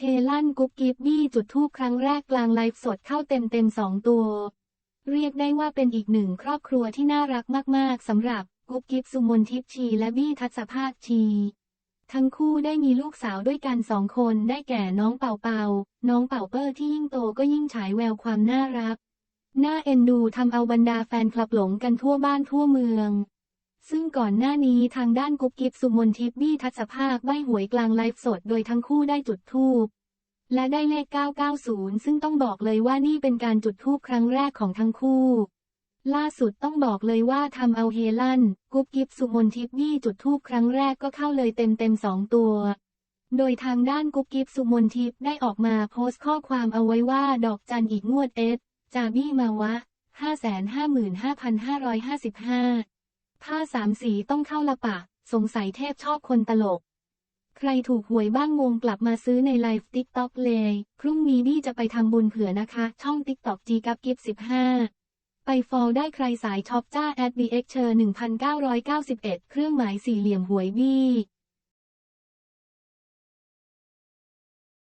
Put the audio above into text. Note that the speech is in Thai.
เฮลั่นกุ๊บกิ๊บบี้จุดทูปครั้งแรกกลางไลฟ์สดเข้าเต็มเต็มๆสองตัว เรียกได้ว่าเป็นอีกหนึ่งครอบครัวที่น่ารักมากๆสำหรับกุ๊บกิ๊บสุมนทิพชีและบี้ทัศภาคชี ทั้งคู่ได้มีลูกสาวด้วยกันสองคนได้แก่น้องเป่าเป่า น้องเป่าเปอร์ที่ยิ่งโตก็ยิ่งฉายแววความน่ารัก น่าเอ็นดูทำเอาบรรดาแฟนคลับหลงกันทั่วบ้านทั่วเมือง ซึ่งก่อนหน้านี้ทางด้านกุ๊บกิ๊บสุมนทิพย์บี้ทัศภาคใบหวยกลางไลฟ์สดโดยทั้งคู่ได้จุดธูปและได้เลข 990 ซึ่งต้องบอกเลยว่านี่เป็นการจุดธูปครั้งแรกของทั้งคู่ ล่าสุดต้องบอกเลยว่าทำเอาเฮลั่น กุ๊บกิ๊บสุมนทิพย์บี้จุดธูปครั้งแรกก็เข้าเลยเต็มเต็มสองตัว โดยทางด้านกุ๊บกิ๊บสุมนทิพย์ได้ออกมาโพสต์ข้อความเอาไว้ว่าดอกจันอีกงวดเอสจาบี้มาวะ 555,555 ผ้าสามสีต้องเข้าละปะ สงสัยเทพชอบคนตลก ใครถูกหวยบ้างงงกลับมาซื้อในไลฟ์ติ๊กต็อกเลย พรุ่งนี้บี้จะไปทำบุญเผื่อนะคะ ช่องติ๊กต็อกจีกับกิฟสิบห้าไปฟอลได้ใครสายช็อปจ้าแอดบีเอ็กเชอร์1991 เครื่องหมายสี่เหลี่ยมหวยบี้